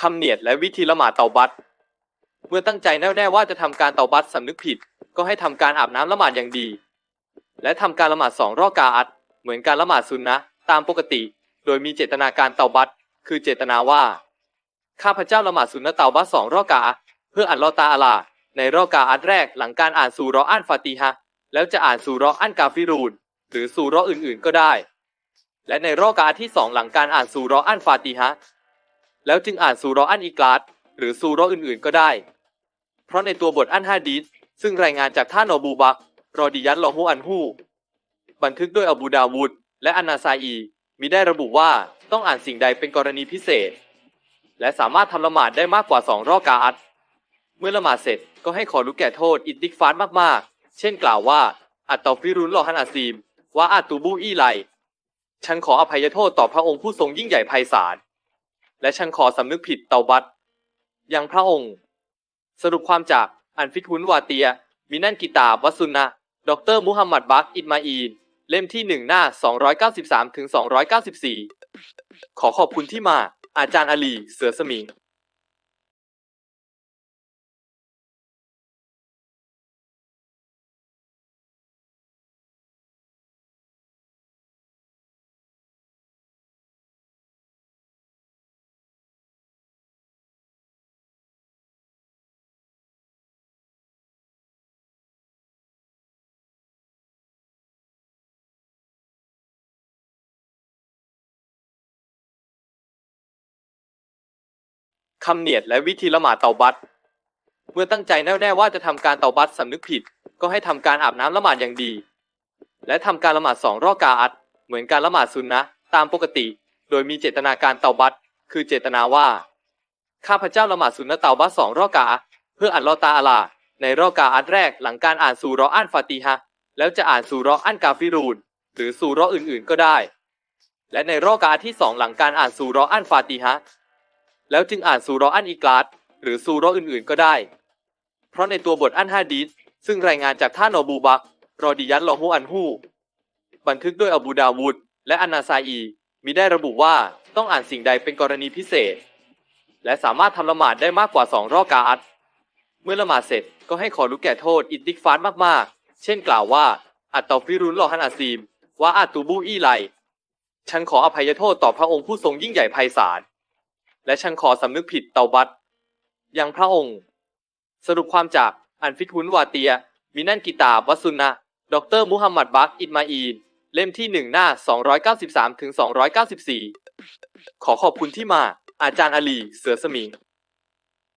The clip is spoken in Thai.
คำเนียดและวิธีละหมาดเตาบัตเมื่อตั้งใจแน่วแน่ว่าจะทำการเตาบัตสำนึกผิด ก็ให้ทำการอาบน้ำละหมาดอย่างดี และทำการละหมาดสองรอกาอัดเหมือนการละหมาดซุนนะตามปกติ โดยมีเจตนาการเตาบัตคือเจตนาว่า ข้าพเจ้าละหมาดซุนนะเตาบัตสองรอกาอะห์เพื่ออัลลอฮ์ตาอาลา ในรอกาอัดแรกหลังการอ่านซูราะห์อันฟาติฮะแล้วจะอ่านซูราะห์อันกาฟิรูนหรือซูราะห์อื่นๆก็ได้ และในรอกาอัดที่สองหลังการอ่านซูราะห์อันฟาติฮะ แล้วจึงอ่านซูราะห์อันอิกลาสหรือซูราะห์อื่นๆก็ได้ เพราะในตัวบทอันฮะดีษซึ่งรายงานจากท่านอบูบักรรอดิยัตลอฮูอันฮูบันทึกด้วยอบูดาวูดและอันนาซาอีมีได้ระบุว่าต้องอ่านสิ่งใดเป็นกรณีพิเศษ และสามารถทำละหมาดได้มากกว่าสองรอกาอัดเมื่อละหมาดเสร็จก็ให้ขอรู้แก่โทษอิติกฟาร์มากๆ เช่นกล่าวว่า อัตตอฟิรุนลอฮันอาซีมว่าอาตูบูอีไลฉันขออภัยโทษต่อพระองค์ผู้ทรงยิ่งใหญ่ไพศาล และฉังขอสำนึกผิดเตาบัตยังพระองค์ สรุปความจากอันฟิทุนวาเตีย มินันกิตาบวัสุนะดอกเตอรมุฮัมมัดบักอิดมาอีน เล่มที่1หน้า 293ถึง294 ขอขอบคุณที่มา อาจารย์อาลี เสือสมิง คำเนียดและวิธีละหมาดเตาบัตเมื่อตั้งใจแน่วแน่ว่าจะทำการเตาบัตสำนึกผิด ก็ให้ทำการอาบน้ำละหมาดอย่างดี และทำการละหมาดสองรอกาอัดเหมือนการละหมาดซุนนะตามปกติ โดยมีเจตนาการเตาบัตคือเจตนาว่า ข้าพเจ้าละหมาดซุนนะเตาบัตสองรอกา เพื่ออัลลอฮ์ตาอาลา ในรอกาอัดแรกหลังการอ่านซูราะห์อันฟาติฮะแล้วจะอ่านซูราะห์อันกาฟิรูนหรือซูราะห์อื่นๆก็ได้ และในรอกาที่สองหลังการอ่านซูราะห์อันฟาติฮะ แล้วจึงอ่านซูราะห์อันอีกลาสหรือซูราะห์อื่นๆก็ได้ เพราะในตัวบทอันฮะดีษซึ่งรายงานจากท่านอบูบักรอดิยัตลอฮูอันฮูบันทึกด้วยอบูดาวูดและอันนาซาอีมีได้ระบุว่าต้องอ่านสิ่งใดเป็นกรณีพิเศษ และสามารถทำละหมาดได้มากกว่าสองรอกาอัดเมื่อละหมาดเสร็จก็ให้ขอรู้แก่โทษอิติกฟาร์มากๆ เช่นกล่าวว่า อัตตอฟิรุนลอฮันอาซีมว่าอาตูบูอีไลฉันขออภัยโทษต่อพระองค์ผู้ทรงยิ่งใหญ่ไพศาล และชังขอสำนึกผิดเตาบัตยังพระองค์ สรุปความจากอันฟิทุนวาเตีย มินันกิตาวัสุนะดอกเตอรมุฮัมมัดบักอิดมาอีน เล่มที่หนึ่งหน้า 293ถึง294 ขอขอบคุณที่มา อาจารย์อาลี เสือสมิง